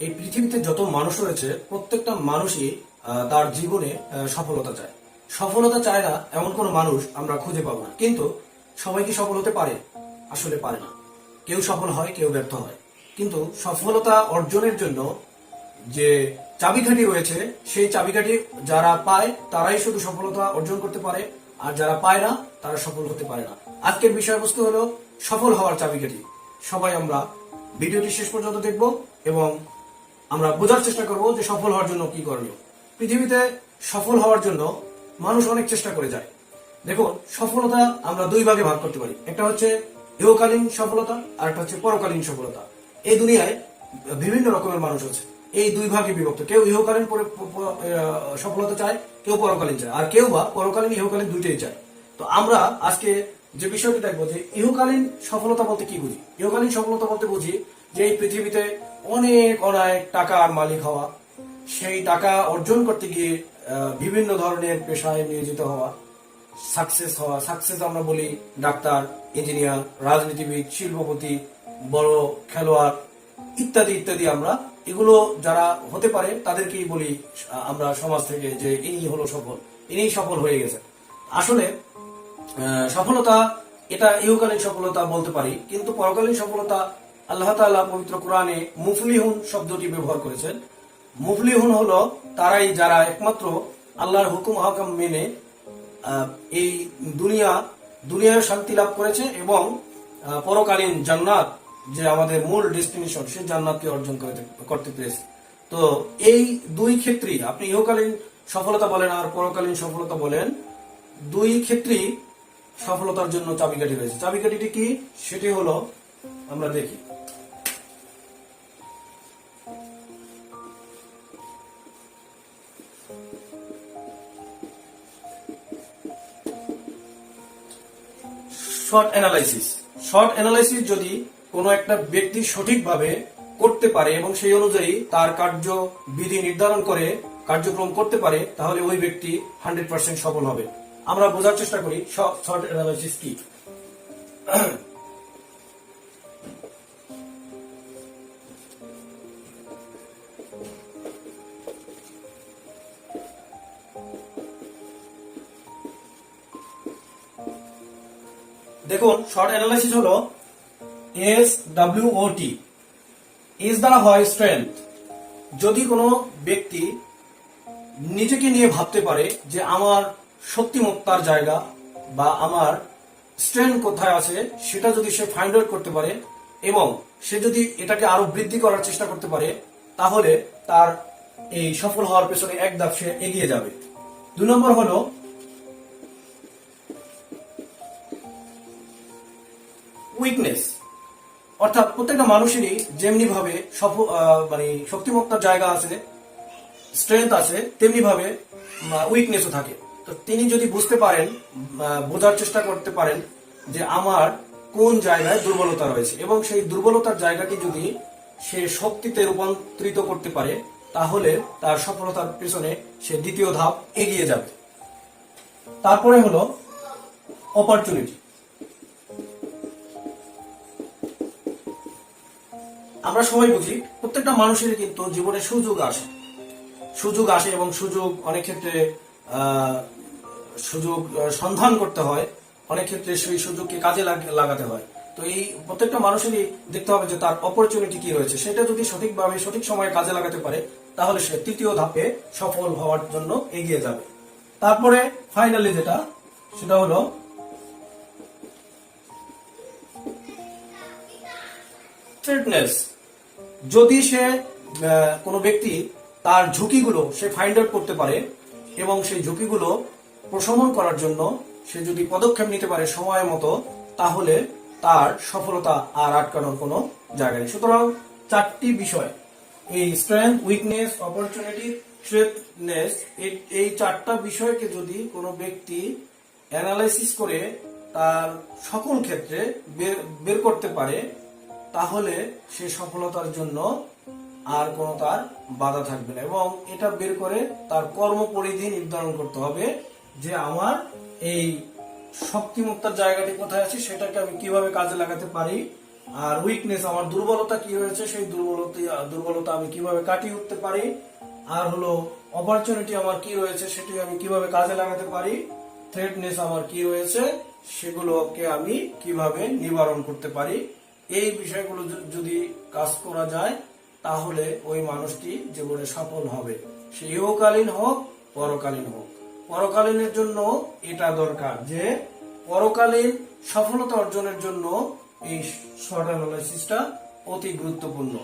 এই পৃথিবীতে যত মানুষ রয়েছে, প্রত্যেকটা মানুষই তার জীবনে সফলতা চায়। সফলতা চায় না এমন কোনো মানুষ আমরা খুঁজে পাবো না। কিন্তু সবাই কি সফল হতে পারে? আসলে পারে না। কেউ সফল হয়, কেউ ব্যর্থ হয়। কিন্তু সফলতা অর্জনের জন্য যে চাবিকাঠি রয়েছে, সেই চাবিকাঠি যারা পায়, তারাই শুধু সফলতা অর্জন করতে পারে। আর যারা পায় না, তারা সফল হতে পারে না। আজকের বিষয়বস্তু হলো সফল হওয়ার চাবিকাঠি। সবাই আমরা ভিডিওটি শেষ পর্যন্ত দেখব এবং আমরা বোঝার চেষ্টা করব যে সফল হওয়ার জন্য কি করণীয়। পৃথিবীতে সফল হওয়ার জন্য মানুষ অনেক চেষ্টা করে যায়। দেখুন, সফলতা আমরা দুই ভাগে ভাগ করতে পারি। একটা হচ্ছে ইহকালীন সফলতা, আর একটা হচ্ছে পরকালীন সফলতা। এই দুনিয়ায় বিভিন্ন রকমের মানুষ আছে। এই দুই ভাগে বিভক্ত। কেউ ইহকালীন সফলতা চায়, কেউ পরকালীন চায়। আর কেউ বা পরকালীন ইহকালীন দুইটাই চায়। তো আমরা আজকে যে বিষয়টি দেখব যে ইহকালীন সফলতা বলতে কি বুঝি? ইহকালীন সফলতা বলতে বুঝি যে পৃথিবীতে অনেক অনেক টাকার মালিক হওয়া, সেই টাকা অর্জন করতে গিয়ে বিভিন্ন ধরনের পেশায় নিয়োজিত হওয়া সাকসেস হওয়া সাকসেস আমরা বলি ডাক্তার ইঞ্জিনিয়ার রাজনীতিবিদ, শিল্পপতি, বড় খেলোয়াড়, ইত্যাদি ইত্যাদি আমরা। এগুলো যারা হতে পারে, তাদেরকেই বলি আমরা সমাজ থেকে যে ইনি হলো সফল ইনি সফল হয়ে গেছে। আসলে সফলতা, এটা ইহকালীন সফলতা বলতে পারি, কিন্তু পরকালীন সফলতা আল্লাহ তাআলা পবিত্র কোরআনে মুফলিহুন শব্দটি ব্যবহার করেছেন। মুফলিহুন হলো তারাই যারা একমাত্র আল্লাহর হুকুম হাকাম মেনে এই দুনিয়া, দুনিয়ায় শান্তি লাভ করেছে এবং পরকালীন জান্নাত যে আমাদের মূল ডেস্টিনেশন, সে জান্নাতকে অর্জন করতে করতে পেরেছে। তো এই দুই ক্ষেত্রেই, আপনি ইহকালীন সফলতা বলেন আর পরকালীন সফলতা বলেন, দুই ক্ষেত্রেই সফলতার জন্য চাবিকাঠি রয়েছে। চাবিকাঠিটি কি? সেটি হলো, আমরা দেখি। Short analysis. শর্ট অ্যানালাইসিস যদি কোনো একটা ব্যক্তি সঠিকভাবে করতে পারে এবং সেই অনুযায়ী তার কার্য বিধি নির্ধারণ করে, কার্যক্রম করতে পারে, তাহলে ওই ব্যক্তি হান্ড্রেড পার্সেন্ট সফল হবে। আমরা বোঝার চেষ্টা করি শর্ট অ্যানালাইসিস কি। দেখুন শর্ট অ্যানালাইসিস হলো S W O T S দ্বারা হয় স্ট্রেংথ যদি কোনো ব্যক্তি নিজেকে নিয়ে ভাবতে পারে যে আমার শক্তিমত্তার জায়গা বা আমার স্ট্রেংথ কোথায় আছে, সেটা যদি সে ফাইন্ড আউট করতে পারে এবং সে যদি এটাকে আরও বৃদ্ধি করার চেষ্টা করতে পারে, তাহলে তার এই সফল হওয়ার পেছনে এক ধাপ সে এগিয়ে যাবে। দুই নম্বর হলো উইকনেস অর্থাৎ প্রত্যেকটা মানুষেরই যেমনি ভাবে মানে শক্তিমত্তার জায়গা আছে স্ট্রেংথ আছে তেমনি ভাবে উইকনেসও থাকে। তো তিনি যদি বুঝতে পারেন বোঝার চেষ্টা করতে পারেন যে আমার কোন জায়গায় দুর্বলতা রয়েছে এবং সেই দুর্বলতার জায়গাটি যদি সে শক্তিতে রূপান্তরিত করতে পারে, তাহলে তার সফলতার পেছনে সে দ্বিতীয় ধাপ এগিয়ে যাবে। তারপরে হলো অপরচুনিটি আমরা সবাই বুঝি, প্রত্যেকটা মানুষের কিন্তু জীবনে সুযোগ আসে সুযোগ আসে এবং সুযোগ অনেক ক্ষেত্রে সুযোগ সন্ধান করতে হয়। অনেক ক্ষেত্রে সেই সুযোগকে কাজে লাগাতে হয়। তো এই প্রত্যেকটা মানুষেরই দেখতে হবে যে তার অপরচুনিটি কি রয়েছে। সেটা যদি সঠিকভাবে, সঠিক সময়ে কাজে লাগাতে পারে, তাহলে সে তৃতীয় ধাপে সফল হওয়ার জন্য এগিয়ে যাবে। তারপরে ফাইনালি যেটা, সেটা হলো ফিটনেস যদি সে কোনো ব্যক্তি তার ঝুঁকিগুলো সে ফাইন্ড আউট করতে পারে এবং সেই ঝুঁকিগুলো প্রশমন করার জন্য সে যদি পদক্ষেপ নিতে পারে সময় মতো, তাহলে তার সফলতা আর আটকানোর কোনো জায়গা নেই। সুতরাং চারটি বিষয়, এই স্ট্রেংথ উইকনেস অপরচুনিটি থ্রেটনেস এই চারটা বিষয়কে যদি কোনো ব্যক্তি অ্যানালাইসিস করে তার সকল ক্ষেত্রে বের করতে পারে তাহলে সে সফলতার জন্য আর কোনো তার বাধা থাকবে না। এবং এটা বের করে তার কর্ম পরিধি নির্ধারণ করতে হবে যে আমার এই শক্তিমত্তার জায়গাটি কোথায় আছে, সেটাকে আমি কীভাবে কাজে লাগাতে পারি, আর উইকনেস আমার দুর্বলতা কি হয়েছে সেই দুর্বলতা দুর্বলতা আমি কীভাবে কাটিয়ে উঠতে পারি, আর হলো অপরচুনিটি আমার কি রয়েছে, সেটি আমি কীভাবে কাজে লাগাতে পারি থ্রেটনেস আমার কি রয়েছে, সেগুলোকে আমি কীভাবে নিবারণ করতে পারি এই বিষয়গুলো যদি কাজ করা যায়, তাহলে ওই মানুষটি জীবনে সফল হবে। সে ইহকালীন হোক, পরকালীন হোক। পরকালীনের জন্য এটা দরকার যে, পরকালীন সফলতা অর্জনের জন্য এই শর্ট অ্যানালাইসিসটা অতি গুরুত্বপূর্ণ।